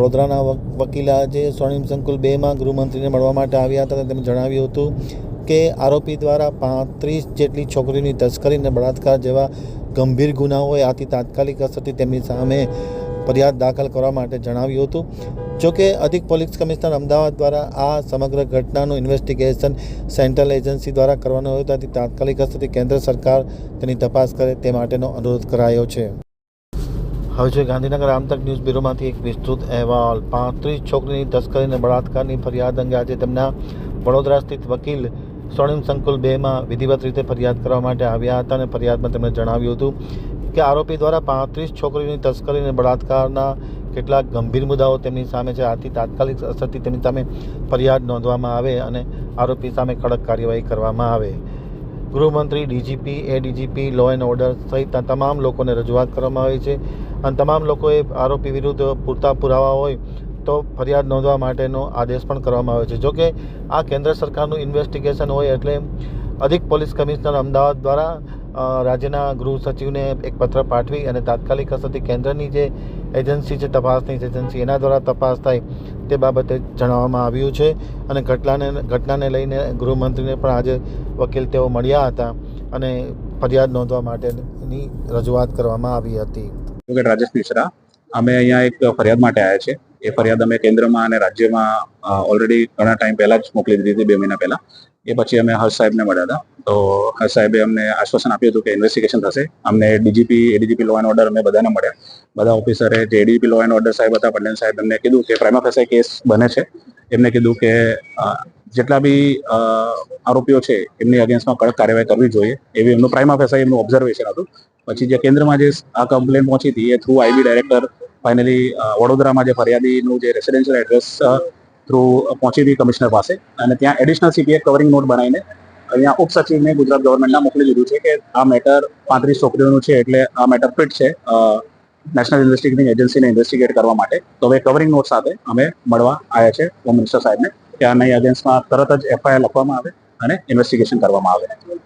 વડોદરાના વકીલા જે સ્વર્ણિમ સંકુલ બેમાં ગૃહમંત્રીને મળવા માટે આવ્યા હતા તેમણે જણાવ્યું હતું કે આરોપી દ્વારા પાંત્રીસ જેટલી છોકરીની તસ્કરી અને બળાત્કાર જેવા ગંભીર ગુનાઓએ આથી તાત્કાલિક અસરથી તેમની સામે ફરિયાદ દાખલ કરવા માટે જણાવ્યું હતું. જોકે અધિક પોલીસ કમિશનર અમદાવાદ દ્વારા આ સમગ્ર ઘટનાનું ઇન્વેસ્ટિગેશન સેન્ટ્રલ એજન્સી દ્વારા કરવાનું હોય ત્યાંથી તાત્કાલિક અસરથી કેન્દ્ર સરકાર તેની તપાસ કરે તે માટેનો અનુરોધ કરાયો છે. હવે છે ગાંધીનગર આમતક ન્યૂઝ બ્યુરોમાંથી એક વિસ્તૃત અહેવાલ. પાંત્રીસ છોકરીની તસ્કરી અને બળાત્કારની ફરિયાદ અંગે આજે તેમના વડોદરા સ્થિત વકીલ સ્વર્ણિમ સંકુલ બેમાં વિધિવત રીતે ફરિયાદ કરવા માટે આવ્યા હતા અને ફરિયાદમાં તેમણે જણાવ્યું હતું કે આરોપી દ્વારા પાંત્રીસ છોકરીઓની તસ્કરી અને બળાત્કારના કેટલાક ગંભીર મુદ્દાઓ તેમની સામે છે. આથી તાત્કાલિક અસરથી તેમની સામે ફરિયાદ નોંધવામાં આવે અને આરોપી સામે કડક કાર્યવાહી કરવામાં આવે. ગૃહમંત્રી, ડીજીપી એ ડીજીપી લો એન્ડ ઓર્ડર સહિતના તમામ લોકોને રજૂઆત કરવામાં આવી છે. અને તમામ લોકોએ આરોપી વિરુદ્ધ પૂરતા પુરાવા હોય તો ફરિયાદ નોંધવા માટેનો આદેશ પણ કરવામાં આવ્યો છે. જોકે આ કેન્દ્ર સરકારનું ઇન્વેસ્ટિગેશન હોય એટલે અધિક પોલીસ કમિશનર અમદાવાદ દ્વારા રાજ્યના ગૃહ સચિવને એક પત્ર પાઠવી અને તાત્કાલિક અસરથી કેન્દ્રની જે એજન્સી છે, તપાસની એજન્સી એના દ્વારા તપાસ થાય તે બાબતે જણાવવામાં આવ્યું છે અને ઘટનાને ઘટનાને લઈને ગૃહમંત્રીને પણ આજે વકીલ તેઓ મળ્યા હતા અને ફરિયાદ નોંધવા માટેની રજૂઆત કરવામાં આવી હતી. રાજેશ મિશ્રા, અમે અહીંયા એક ફરિયાદ માટે આવ્યા છે એ ફરિયાદ અમે કેન્દ્રમાં અને રાજ્યમાં ઓલરેડી ઘણા ટાઈમ પહેલા જ મોકલી દીધી હતી, બે મહિના પહેલા. એ પછી અમે હર્ષ સાહેબને મળ્યા હતા. તો સાહેબે અમને આશ્વાસન આપ્યું હતું કે ઇન્વેસ્ટિગેશન થશે. અમને DGP ADGP law and order અમે બધાને મળ્યા. બધા ઓફિસરે જે એડીજીપી લો એન્ડ ઓર્ડર સાહેબ હતા, પટેલ સાહેબ, એમને કીધું કે પ્રાઇમા ફેસે કેસ બને છે. એમને કીધું કે જેટલા બી આરોપીઓ છે, એમની અગેન્સ્ટમાં કડક કાર્યવાહી કરવી જોઈએ. એવી એમનું પ્રાઇમા ફેસે એમનું ઓબ્ઝર્વેશન હતું. પછી જે કેન્દ્રમાં જે આ કમ્પ્લેન પહોંચી હતી, એ થ્રુ આઈબી ડાયરેક્ટર ફાઇનલી વડોદરામાં જે ફરિયાદીનું જે રેસિડેન્શિયલ એડ્રેસ થ્રુ પહોંચી હતી કમિશનર પાસે. અને ત્યાં એડિશનલ સીપીએ કવરિંગ નોટ બનાવીને અહીંયા ઉપસચિવને ગુજરાત ગવર્મેન્ટના મોકલી દીધું છે કે આ મેટર પાંત્રીસ છોકરીઓનું છે એટલે આ મેટર ફિટ છે નેશનલ ઇન્વેસ્ટિગેટિંગ એજન્સીને ઇન્વેસ્ટિગેટ કરવા માટે. તો હવે કવરિંગ નોટ સાથે અમે મળવા આવ્યા છે હોમ મિનિસ્ટર સાહેબને કે આના અગેન્સ્ટમાં તરત જ એફઆઈઆર લખવામાં આવે અને ઇન્વેસ્ટિગેશન કરવામાં આવે.